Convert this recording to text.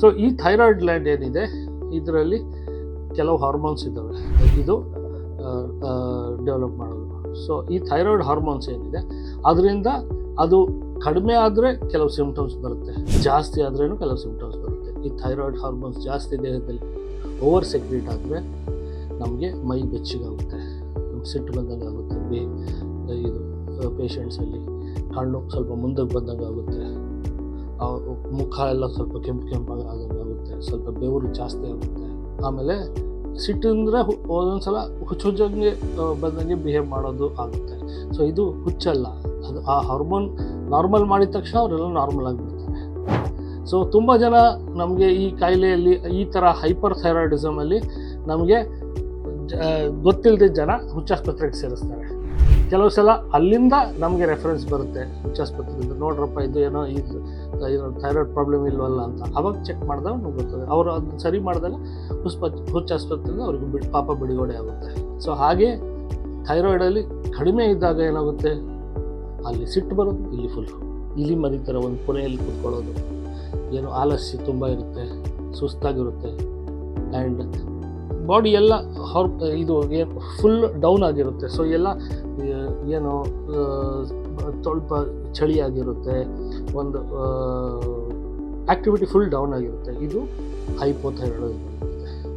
So ಈ thyroid gland ಏನಿದೆ, ಇದರಲ್ಲಿ ಕೆಲವು ಹಾರ್ಮೋನ್ಸ್ ಇದ್ದಾವೆ. ಇದು ಡೆವಲಪ್ ಮಾಡೋದು. ಸೊ ಈ ಥೈರಾಯ್ಡ್ ಹಾರ್ಮೋನ್ಸ್ ಏನಿದೆ, ಅದರಿಂದ ಅದು ಕಡಿಮೆ ಆದರೆ ಕೆಲವು ಸಿಂಪ್ಟಮ್ಸ್ ಬರುತ್ತೆ. ಜಾಸ್ತಿ ಆದ್ರೂ ಕೆಲವು ಸಿಂಪ್ಟಮ್ಸ್ ಬರುತ್ತೆ. ಈ ಥೈರಾಯ್ಡ್ ಹಾರ್ಮೋನ್ಸ್ ಜಾಸ್ತಿ ದೇಹದಲ್ಲಿ ಓವರ್ ಸೆಕ್ರೇಟ್ ಆದರೆ ನಮಗೆ ಮೈ ಬೆಚ್ಚಗಾಗುತ್ತೆ. ನಮ್ಗೆ ಸಿಟ್ಟು ಬಂದಂಗೆ ಆಗುತ್ತೆ ಬೇ, ಇದು ಪೇಷಂಟ್ಸಲ್ಲಿ ಕಣ್ಣು ಸ್ವಲ್ಪ ಮುಂದಕ್ಕೆ ಬಂದಂಗೆ ಆಗುತ್ತೆ ಮುಖ ಎಲ್ಲ ಸ್ವಲ್ಪ ಕೆಂಪು ಕೆಂಪಾಗಿ ಆಗುತ್ತೆ, ಸ್ವಲ್ಪ ಬೆವರು ಜಾಸ್ತಿ ಆಗುತ್ತೆ. ಆಮೇಲೆ ಸಿಟ್ಟು ಅಂದರೆ ಒಂದೊಂದ್ಸಲ ಹುಚ್ಚು ಹುಚ್ಚಂಗೆ ಬಂದಂಗೆ ಬಿಹೇವ್ ಮಾಡೋದು ಆಗುತ್ತೆ. ಸೊ ಇದು ಹುಚ್ಚಲ್ಲ. ಅದು ಆ ಹಾರ್ಮೋನ್ ನಾರ್ಮಲ್ ಮಾಡಿದ ತಕ್ಷಣ ಅವರೆಲ್ಲ ನಾರ್ಮಲ್ ಆಗಿಬಿಡ್ತಾರೆ. ಸೊ ತುಂಬ ಜನ ನಮಗೆ ಈ ಕಾಯಿಲೆಯಲ್ಲಿ ಈ ಥರ ಹೈಪರ್ ಥೈರಾಯ್ಡಿಸಮಲ್ಲಿ ನಮಗೆ ಗೊತ್ತಿಲ್ಲದೆ ಜನ ಹುಚ್ಚಾಸ್ಪತ್ರೆಗೆ ಸೇರಿಸ್ತಾರೆ. ಕೆಲವು ಸಲ ಅಲ್ಲಿಂದ ನಮಗೆ ರೆಫರೆನ್ಸ್ ಬರುತ್ತೆ. ಹುಚ್ಚಾಸ್ಪತ್ರೆಯಿಂದ ನೋಡ್ರಪ್ಪ, ಇದು ಏನೋ ಇದು ಥೈರಾಯ್ಡ್ ಪ್ರಾಬ್ಲಮ್ ಇಲ್ವಲ್ಲ ಅಂತ. ಅವಾಗ ಚೆಕ್ ಮಾಡಿದಾಗ ನಮ್ಗೆ ಗೊತ್ತದೆ. ಅವರು ಅದನ್ನ ಸರಿ ಮಾಡಿದಾಗ ಹುಸ್ಪ ಹುಚ್ಚಾಸ್ಪತ್ರೆಯಿಂದ ಅವ್ರಿಗೆ ಬಿಡ್, ಪಾಪ ಬಿಡುಗಡೆ ಆಗುತ್ತೆ. ಸೊ ಹಾಗೆ ಥೈರಾಯ್ಡಲ್ಲಿ ಕಡಿಮೆ ಇದ್ದಾಗ ಏನಾಗುತ್ತೆ? ಅಲ್ಲಿ ಸಿಟ್ಟು ಬರೋದು, ಇಲ್ಲಿ ಫುಲ್ ಇಲ್ಲಿ ಮರಿ ಥರ ಒಂದು ಕೊನೆಯಲ್ಲಿ ಕೂತ್ಕೊಳ್ಳೋದು. ಏನು ಆಲಸ್ಯ ತುಂಬ ಇರುತ್ತೆ, ಸುಸ್ತಾಗಿರುತ್ತೆ. ಆ್ಯಂಡ್ ಬಾಡಿ ಎಲ್ಲ ಹೊರ ಇದು ಏನು ಫುಲ್ ಡೌನ್ ಆಗಿರುತ್ತೆ. ಸೊ ಎಲ್ಲ ಏನು ಸ್ವಲ್ಪ ಚಳಿ ಆಗಿರುತ್ತೆ ಒಂದು ಆ್ಯಕ್ಟಿವಿಟಿ ಫುಲ್ ಡೌನ್ ಆಗಿರುತ್ತೆ. ಇದು ಹೈಪೋಥೈರಾಯ್ಡ್